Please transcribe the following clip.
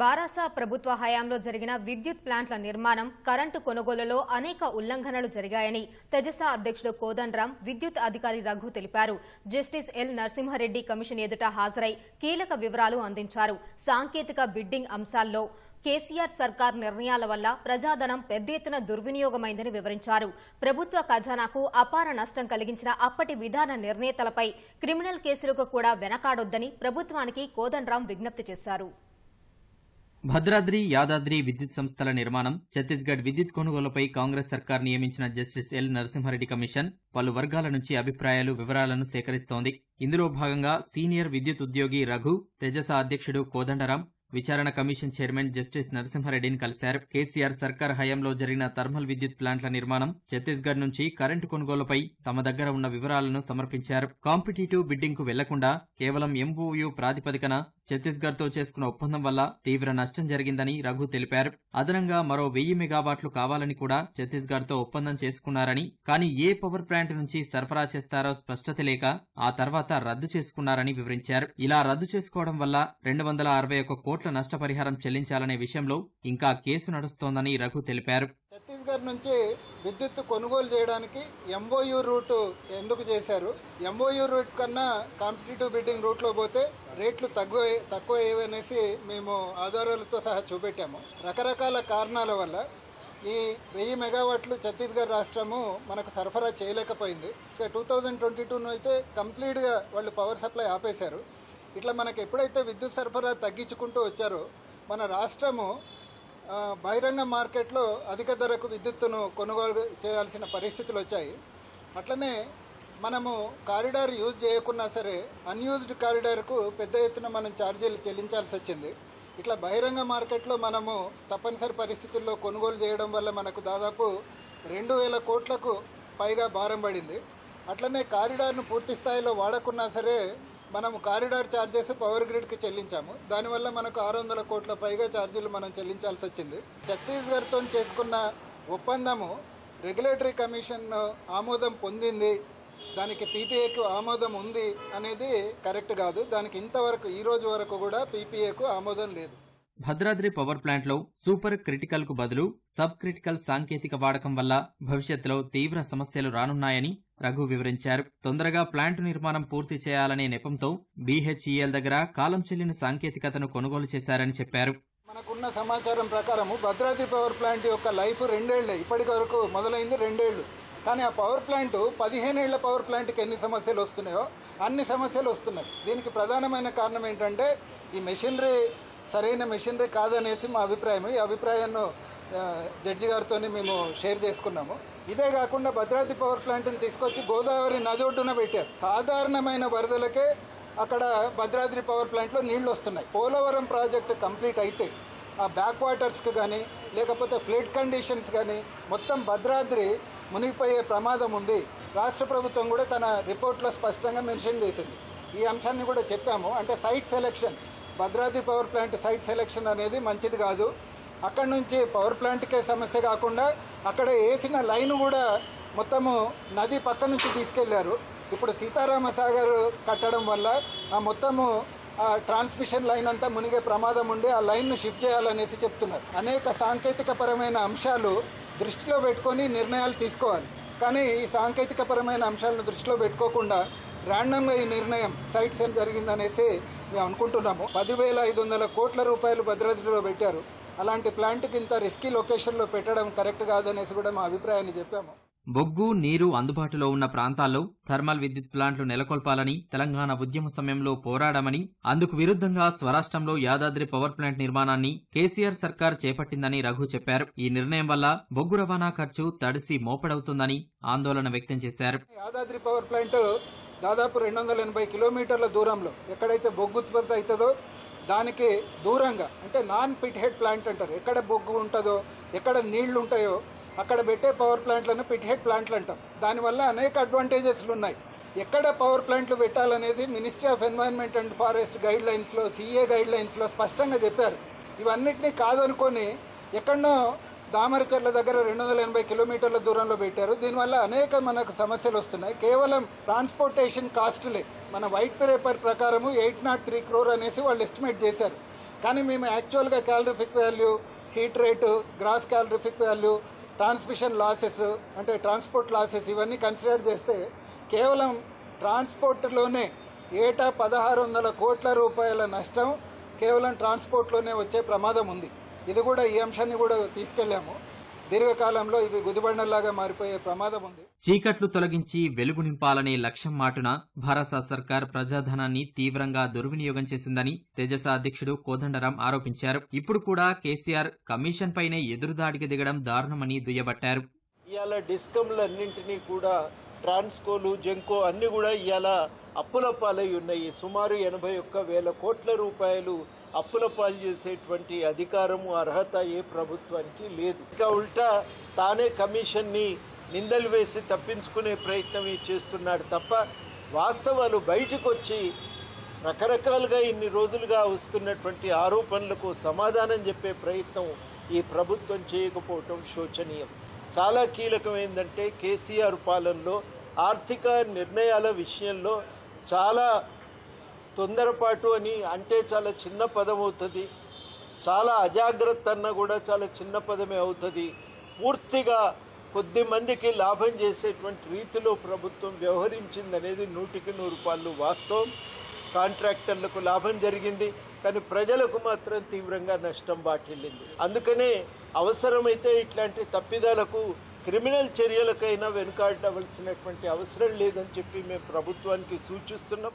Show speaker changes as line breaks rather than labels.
బారాసా ప్రభుత్వ హయాంలో జరిగిన విద్యుత్ ప్లాంట్ల నిర్మాణం కరెంటు కొనుగోలులో అనేక ఉల్లంఘనలు జరిగాయని తెజసా అధ్యక్షుడు కోదండరాం విద్యుత్ అధికారి రఘు తెలిపారు. జస్టిస్ ఎల్ నరసింహారెడ్డి కమిషన్ ఎదుట హాజరై కీలక వివరాలు అందించారు. సాంకేతిక బిడ్డింగ్ అంశాల్లో కేసీఆర్ సర్కార్ నిర్ణయాల వల్ల ప్రజాధనం పెద్ద ఎత్తున దుర్వినియోగమైందని వివరించారు. ప్రభుత్వ ఖజానాకు అపార నష్టం కలిగించిన అప్పటి విధాన నిర్ణేతలపై క్రిమినల్ కేసులకు కూడా వెనకాడొద్దని ప్రభుత్వానికి కోదండరాం విజ్ఞప్తి చేశారు.
భద్రాద్రి యాదాద్రి విద్యుత్ సంస్థల నిర్మాణం ఛత్తీస్గఢ్ విద్యుత్ కొనుగోలుపై కాంగ్రెస్ సర్కార్ నియమించిన జస్టిస్ ఎల్. నరసింహారెడ్డి కమిషన్ పలు వర్గాల నుంచి అభిప్రాయాలు వివరాలను సేకరిస్తోంది. ఇందులో భాగంగా సీనియర్ విద్యుత్ ఉద్యోగి రఘు తెజస అధ్యక్షుడు కోదండరాం విచారణ కమిషన్ చైర్మన్ జస్టిస్ నరసింహారెడ్డిని కలిశారు. కేసీఆర్ సర్కార్ హయాంలో జరిగిన థర్మల్ విద్యుత్ ప్లాంట్ల నిర్మాణం ఛత్తీస్గఢ్ నుంచి కరెంటు కొనుగోలుపై తమ దగ్గర ఉన్న వివరాలను సమర్పించారు. కాంపిటేటివ్ బిడ్డింగ్కు వెళ్ళకుండా కేవలం ఎంఓయూ ప్రాతిపదికన ఛత్తీస్గఢ్తో చేసుకున్న ఒప్పందం వల్ల తీవ్ర నష్టం జరిగిందని రఘు తెలిపారు. అదనంగా మరో వెయ్యి మెగావాట్లు కావాలని కూడా ఛత్తీస్గఢ్తో ఒప్పందం చేసుకున్నారని కానీ ఏ పవర్ ప్లాంట్ నుంచి సరఫరా చేస్తారో స్పష్టత లేక ఆ తర్వాత రద్దు చేసుకున్నారని వివరించారు. ఇలా రద్దు చేసుకోవడం వల్ల రెండు వందల అరవై ఒక్క కోట్ల నష్టపరిహారం చెల్లించాలనే విషయంలో ఇంకా కేసు నడుస్తోందని రఘు తెలిపారు.
ఛత్తీస్గఢ్ నుంచి విద్యుత్ కొనుగోలు చేయడానికి ఎంఓయూ రూట్ ఎందుకు చేశారు? ఎంఓయూ రూట్ కన్నా కాంపిటేటివ్ బిడ్డింగ్ రూట్లో పోతే రేట్లు తక్కువ తక్కువ ఏవనేసి మేము ఆధారాలతో సహా చూపెట్టాము. రకరకాల కారణాల వల్ల ఈ వెయ్యి మెగావాట్లు ఛత్తీస్గఢ్ రాష్ట్రము మనకు సరఫరా చేయలేకపోయింది. ఇక టూ థౌజండ్ ట్వంటీ టూను అయితే కంప్లీట్గా వాళ్ళు పవర్ సప్లై ఆపేశారు. ఇట్లా మనకు ఎప్పుడైతే విద్యుత్ సరఫరా తగ్గించుకుంటూ వచ్చారో మన రాష్ట్రము బహిరంగ మార్కెట్లో అధిక ధరకు విద్యుత్తును కొనుగోలు చేయాల్సిన పరిస్థితులు వచ్చాయి. అట్లనే మనము కారిడార్ యూజ్ చేయకున్నా సరే అన్యూజ్డ్ కారిడార్కు పెద్ద ఎత్తున మనం ఛార్జీలు చెల్లించాల్సి వచ్చింది. ఇట్లా బహిరంగ మార్కెట్లో మనము తప్పనిసరి పరిస్థితుల్లో కొనుగోలు చేయడం వల్ల మనకు దాదాపు రెండు వేల కోట్లకు పైగా భారం పడింది. అట్లనే కారిడార్ను పూర్తి స్థాయిలో వాడకున్నా సరే మనము కారిడార్ ఛార్జెస్ పవర్ గ్రిడ్కి చెల్లించాము. దానివల్ల మనకు ఆరు వందల కోట్ల పైగా ఛార్జీలు మనం చెల్లించాల్సి వచ్చింది. ఛత్తీస్గఢ్తో చేసుకున్న ఒప్పందము రెగ్యులేటరీ కమిషన్ ఆమోదం పొందింది. దానికి పీపీఏకు ఆమోదం ఉంది అనేది కరెక్ట్ కాదు. దానికి ఇంతవరకు ఈ రోజు వరకు కూడా పీపీఏకు ఆమోదం లేదు.
భద్రాద్రి పవర్ ప్లాంట్లో సూపర్ క్రిటికల్కు బదులు సబ్ క్రిటికల్ సాంకేతిక వాడకం వల్ల భవిష్యత్తులో తీవ్ర సమస్యలు రానున్నాయని రఘు వివరించారు. తొందరగా ప్లాంట్ నిర్మాణం పూర్తి చేయాలనే నెపంతో బీహెచ్ఈఎల్ దగ్గర కాలం చెల్లిన సాంకేతికతను కొనుగోలు చేశారని చెప్పారు.
మనకున్న సమాచారం ప్రకారము భద్రాద్రి పవర్ ప్లాంట్ యొక్క లైఫ్ రెండేళ్ళే. ఇప్పటి వరకు మొదలైంది రెండేళ్ళు. కానీ ఆ పవర్ ప్లాంట్ పదిహేనేళ్ళ పవర్ ప్లాంట్కి ఎన్ని సమస్యలు వస్తున్నాయో అన్ని సమస్యలు వస్తున్నాయి. దీనికి ప్రధానమైన కారణం ఏంటంటే ఈ మెషినరీ సరైన మెషినరీ కాదనేసి మా అభిప్రాయం ఈ అభిప్రాయాన్ని జడ్జి గారితో మేము షేర్ చేసుకున్నాము. ఇదే కాకుండా భద్రాద్రి పవర్ ప్లాంట్ని తీసుకొచ్చి గోదావరి నది ఒడ్డున పెట్టారు. సాధారణమైన వరదలకే అక్కడ భద్రాద్రి పవర్ ప్లాంట్లో నీళ్ళు వస్తున్నాయి. పోలవరం ప్రాజెక్టు కంప్లీట్ అయితే ఆ బ్యాక్ వాటర్స్కి కానీ లేకపోతే ఫ్లడ్ కండిషన్స్ కానీ మొత్తం భద్రాద్రి మునిగిపోయే ప్రమాదం ఉంది. రాష్ట్ర ప్రభుత్వం కూడా తన రిపోర్ట్లో స్పష్టంగా మెన్షన్ చేసింది. ఈ అంశాన్ని కూడా చెప్పాము. అంటే site selection. Bhadradri power plant site selection అనేది మంచిది కాదు. అక్కడ నుంచి పవర్ ప్లాంట్కే సమస్య కాకుండా అక్కడ వేసిన లైన్ కూడా మొత్తము నది పక్క నుంచి తీసుకెళ్ళారు. ఇప్పుడు సీతారామ సాగర్ కట్టడం వల్ల ఆ మొత్తము ఆ ట్రాన్స్మిషన్ లైన్ అంతా మునిగే ప్రమాదం ఉండి ఆ లైన్ను షిఫ్ట్ చేయాలనేసి చెప్తున్నారు. అనేక సాంకేతిక పరమైన అంశాలు దృష్టిలో పెట్టుకొని నిర్ణయాలు తీసుకోవాలి. కానీ ఈ సాంకేతిక పరమైన అంశాలను దృష్టిలో పెట్టుకోకుండా ర్యాండమ్గా ఈ నిర్ణయం సైట్ సేల్ జరిగిందనేసి మేము అనుకుంటున్నాము. పదివేల ఐదు వందల కోట్ల రూపాయలు భద్రాద్రిలో పెట్టారు. అలాంటి ప్లాంట్కి ఇంత రిస్కీ లొకేషన్లో పెట్టడం కరెక్ట్ కాదనేసి కూడా మా అభిప్రాయాన్ని చెప్పాము.
బొగ్గు నీరు అందుబాటులో ఉన్న ప్రాంతాల్లో థర్మల్ విద్యుత్ ప్లాంట్లు నెలకొల్పాలని తెలంగాణ ఉద్యమ సమయంలో పోరాడామని అందుకు విరుద్ధంగా స్వరాష్ట్రంలో యాదాద్రి పవర్ ప్లాంట్ నిర్మాణాన్ని కేసీఆర్ సర్కార్ చేపట్టిందని రఘు చెప్పారు. ఈ నిర్ణయం వల్ల బొగ్గు రవాణా ఖర్చు తడిసి మోపడవుతుందని ఆందోళన వ్యక్తం చేశారు.
యాదాద్రి పవర్ ప్లాంట్ దాదాపు రెండు వందల ఎనభై కిలోమీటర్ల దూరంలో ఎక్కడైతే బొగ్గు ఉత్పత్తి అవుతుందో దానికి దూరంగా అంటే నాన్ పిట్ హెడ్ ప్లాంట్ అంటారు. ఎక్కడ బొగ్గు ఉంటుందో ఎక్కడ నీళ్ళు ఉంటాయో అక్కడ పెట్టే పవర్ ప్లాంట్లను పిట్ హెడ్ ప్లాంట్లు అంటాం. దానివల్ల అనేక అడ్వాంటేజెస్లు ఉన్నాయి. ఎక్కడ పవర్ ప్లాంట్లు పెట్టాలనేది ministry of environment and forest guide లైన్స్లో సీఏ గైడ్ లైన్స్లో స్పష్టంగా చెప్పారు. ఇవన్నిటినీ కాదనుకొని ఎక్కడనో దామరచర్ల దగ్గర రెండు వందల ఎనభై కిలోమీటర్ల దూరంలో పెట్టారు. దీనివల్ల అనేక మనకు సమస్యలు వస్తున్నాయి. కేవలం ట్రాన్స్పోర్టేషన్ కాస్ట్లే మన వైట్ పేపర్ ప్రకారము ఎయిట్ నాట్ త్రీ క్రోర్ అనేసి వాళ్ళు ఎస్టిమేట్ చేశారు. కానీ మేము యాక్చువల్గా calorific value heat rate gross calorific value transmission losses అంటే ట్రాన్స్పోర్ట్ లాసెస్ ఇవన్నీ కన్సిడర్ చేస్తే కేవలం ట్రాన్స్పోర్ట్లోనే ఏటా పదహారు వందల కోట్ల రూపాయల నష్టం కేవలం ట్రాన్స్పోర్ట్లోనే వచ్చే ప్రమాదం ఉంది. ఇది కూడా ఈ అంశాన్ని కూడా తీసుకెళ్ళాము. దీర్ఘకాలంలో ఇవి గుదిబండల్లాగా మారిపోయే ప్రమాదం ఉంది.
చీకట్లు తొలగించి వెలుగు నింపాలనే లక్ష్యం మాటున భారత సర్కార్ ప్రజాధనాన్ని తీవ్రంగా దుర్వినియోగం చేసిందని తెజస అధ్యక్షుడు కోదండరాం ఆరోపించారు. ఇప్పుడు కూడా కేసీఆర్ కమిషన్ పైనే ఎదురుదాడికి దిగడం దారుణమని దుయ్యబట్టారు.
ఇవాళ డిస్కంలన్నింటినీ కూడా ట్రాన్స్కోలు జెంకో అన్ని కూడా ఇవాళ అప్పుల పాలై ఉన్నాయి. సుమారు ఎనభై ఒక్క వేల కోట్ల రూపాయలు అప్పుల పాలు చేసేటువంటి అధికారము అర్హత ఏ ప్రభుత్వానికి లేదు. ఇంకా ఉల్టా తానే కమిషన్ని నిందలు వేసి తప్పించుకునే ప్రయత్నం చేస్తున్నాడు తప్ప వాస్తవాలు బయటకు వచ్చి రకరకాలుగా ఇన్ని రోజులుగా వస్తున్నటువంటి ఆరోపణలకు సమాధానం చెప్పే ప్రయత్నం ఈ ప్రభుత్వం చేయకపోవటం శోచనీయం. చాలా కీలకం ఏంటంటే కేసీఆర్ పాలనలో ఆర్థిక నిర్ణయాల విషయంలో చాలా తొందరపాటు అని అంటే చాలా చిన్న పదం అవుతుంది. చాలా అజాగ్రత్త అన్న కూడా చాలా చిన్న పదమే అవుతుంది. పూర్తిగా కొద్ది మందికి లాభం చేసేటువంటి రీతిలో ప్రభుత్వం వ్యవహరించిందనేది నూటికి నూరు పాళ్ళు వాస్తవం. కాంట్రాక్టర్లకు లాభం జరిగింది. కానీ ప్రజలకు మాత్రం తీవ్రంగా నష్టం బాటిల్లింది. అందుకనే అవసరమైతే ఇట్లాంటి తప్పిదాలకు క్రిమినల్ చర్యలకైనా వెనుకాడవలసినటువంటి అవసరం లేదని చెప్పి మేము ప్రభుత్వానికి సూచిస్తున్నాం.